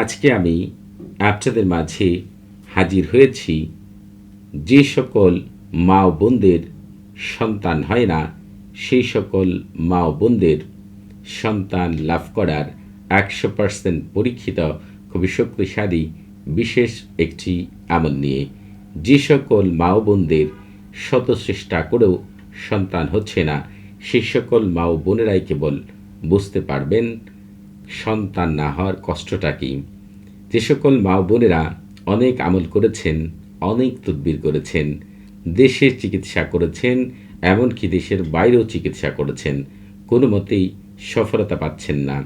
আজকে আমি আপনাদের মাঝে হাজির হয়েছি যে সকল মা ও বোনদের সন্তান হয় না, সেই সকল মা ও বোনদের সন্তান লাভ করার একশো পার্সেন্ট পরীক্ষিত, খুবই শক্তিশালী, বিশেষ একটি আমল নিয়ে যে সকল মা ও বোনদের শত চেষ্টা করেও সন্তান হচ্ছে না, সেই সকল মা ও বোনেরাই কেবল বুঝতে পারবেন সন্তান না হওয়ার কষ্টটা কি? যে সকল মা বোনেরা অনেক আমল করেছেন, অনেক তদবির করেছেন দেশে চিকিৎসা করেছেন, এমনকি দেশের বাইরেও চিকিৎসা করেছেন, কোনো মতেই সফলতা পাচ্ছেন না।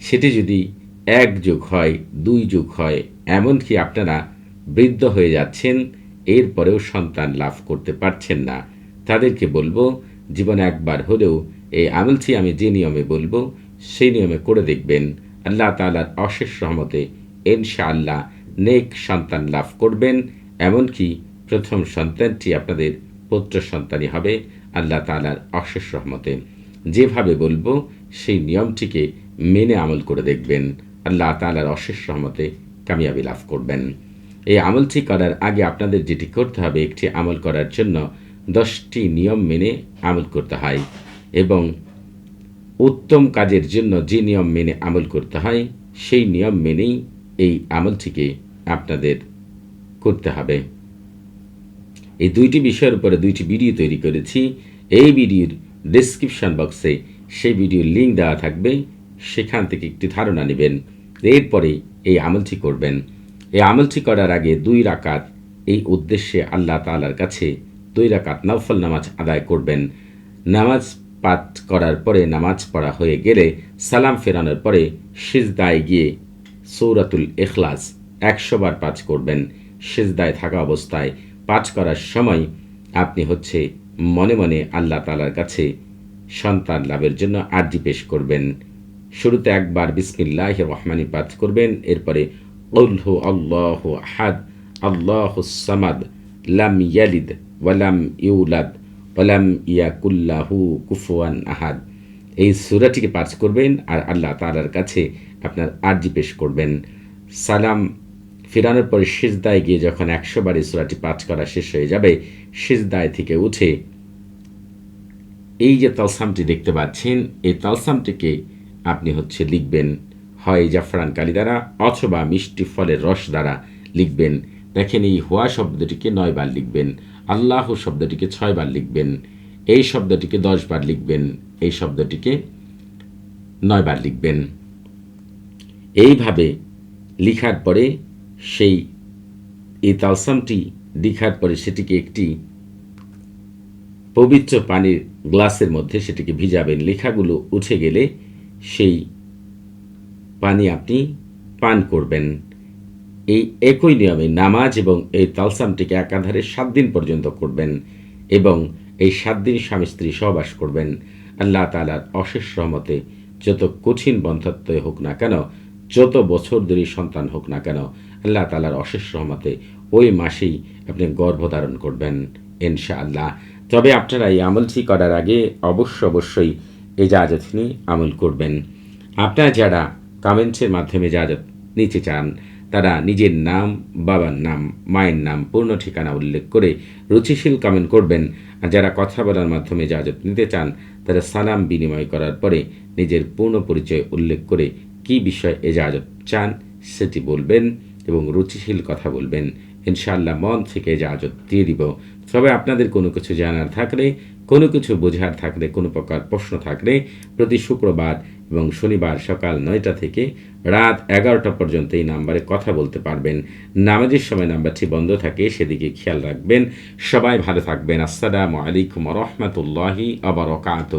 সেটি যদি এক যুগ হয়, দুই যুগ হয়, এমনকি আপনারা বৃদ্ধ হয়ে যাচ্ছেন, এরপরেও সন্তান লাভ করতে পারছেন না। তাদেরকে বলব, জীবনে একবার হলেও এই আমলটি আমি যে নিয়মে বলব সেই নিয়মে করে দেখবেন, আল্লাহ তালার অশেষ রহমতে ইনশাআল্লাহ নেক সন্তান লাভ করবেন। এমনকি প্রথম সন্তানটি আপনাদের পুত্র সন্তানই হবে, আল্লাহ তালার অশেষ রহমতে। যেভাবে বলব, সেই নিয়মটিকে মেনে আমল করে দেখবেন, আল্লাহ তালার অশেষ রহমতে কামিয়াবি লাভ করবেন। এই আমলটি করার আগে আপনাদের যেটি করতে হবে, একটি আমল করার জন্য দশটি নিয়ম মেনে আমল করতে হয় এবং উত্তম কাজের জন্য যে নিয়ম মেনে আমল করতে হয়, সেই নিয়ম মেনেই এই আমলটিকে আপনাদের করতে হবে। এই দুইটি বিষয়ের উপরে দুইটি ভিডিও তৈরি করেছি। এই ভিডিওর ডিসক্রিপশন বক্সে সেই ভিডিওর লিঙ্ক দেওয়া থাকবে। সেখান থেকে একটি ধারণা নেবেন। এরপরে এই আমলটি করবেন। এই আমলটি করার আগে দুই রাকাত এই উদ্দেশ্যে আল্লাহ তালার কাছে দুই রাকাত নফল নামাজ আদায় করবেন। নামাজ পাঠ করার পরে নামাজ পড়া হয়ে গেলে সালাম ফেরানোর পরে সিজদায় গিয়ে সৌরাতুল এখলাস একশো বার পাঠ করবেন। সিজদায় থাকা অবস্থায় পাঠ করার সময় আপনি হচ্ছে মনে মনে আল্লাহ তালার কাছে সন্তান লাভের জন্য আর্জি পেশ করবেন। শুরুতে একবার বিসমিল্লাহ রহমানি পাঠ করবেন, এরপরে উল্হু আল্লাহ আহাদ, আল্লাহ সামাদ, লাম ইয়ালিদ ওয়ালাম ইউলাদ। ওয়ালাম ইয়াকুল্লাহু কুফুয়ান আহাদ। এই সুরাটিকে পাঠ করবেন আর আল্লাহ তালার কাছে আপনার আর্জি পেশ করবেন। সালাম। ফেরানোর পরে সিজদায় গিয়ে যখন একশো বার সুরাটি পাঠ করা শেষ হয়ে যাবে, সিজদায় থেকে উঠে এই যে তালসামটি দেখতে পাচ্ছেন, এই তালসামটিকে আপনি হচ্ছে লিখবেন, হয় জাফরান কালি দ্বারা অথবা মিষ্টি ফলের রস দ্বারা লিখবেন। দেখেন এই হুয়া শব্দটিকে নয় বার লিখবেন। আল্লাহ শব্দটিকে ছয় বার লিখবেন, এই শব্দটিকে দশ বার লিখবেন, এই শব্দটিকে নয় বার লিখবেন। এইভাবে লিখার পরে সেই এই তালসামটি লিখার পরে সেটিকে একটি পবিত্র পানির গ্লাসের মধ্যে সেটিকে ভিজাবেন। লেখাগুলো উঠে গেলে সেই পানি আপনি পান করবেন। এই একই নিয়মে নামাজ এবং এই তালসামটিকে একাধারে সাত দিন পর্যন্ত করবেন এবং এই সাত দিন স্বামী স্ত্রী সহবাস করবেন। আল্লাহ তালার অশেষ রহমতে যত কঠিন বন্ধত্ব হোক না কেন, যত বছর ধরে সন্তান হোক না কেন, আল্লাহ তালার অশেষ রহমতে ওই মাসেই আপনি গর্ভধারণ করবেন ইনশা আল্লাহ তবে আপনারা এই আমলটি করার আগে অবশ্য অবশ্যই এজাজত নিয়ে আমল করবেন। আপনারা যারা কমেন্টসের মাধ্যমে এজাজত নিতে চান তারা নিজের নাম, বাবার নাম, মায়ের নাম, পূর্ণ ঠিকানা উল্লেখ করে রুচিশীল কমেন্ট করবেন। আর যারা কথা বলার মাধ্যমে যাজত নিতে চান, তারা সালাম বিনিময় করার পরে নিজের পূর্ণ পরিচয় উল্লেখ করে কি বিষয় এজাজত চান সেটি বলবেন এবং রুচিশীল কথা বলবেন। ইনশাআল্লাহ মন থেকে এজাজত দিয়ে দিব। তবে আপনাদের কোনো কিছু জানার থাকলে, কোনো কিছু বোঝার থাকলে, কোনো প্রকার প্রশ্ন থাকলে প্রতি শুক্রবার এবং শনিবার সকাল নয়টা থেকে রাত এগারোটা পর্যন্ত এই নাম্বারে কথা বলতে পারবেন। নামাজের সময় নাম্বারটি বন্ধ থাকে, সেদিকে খেয়াল রাখবেন। সবাই ভালো থাকবেন। আসসালামু আলাইকুম রহমতুল্লাহি আবরকাত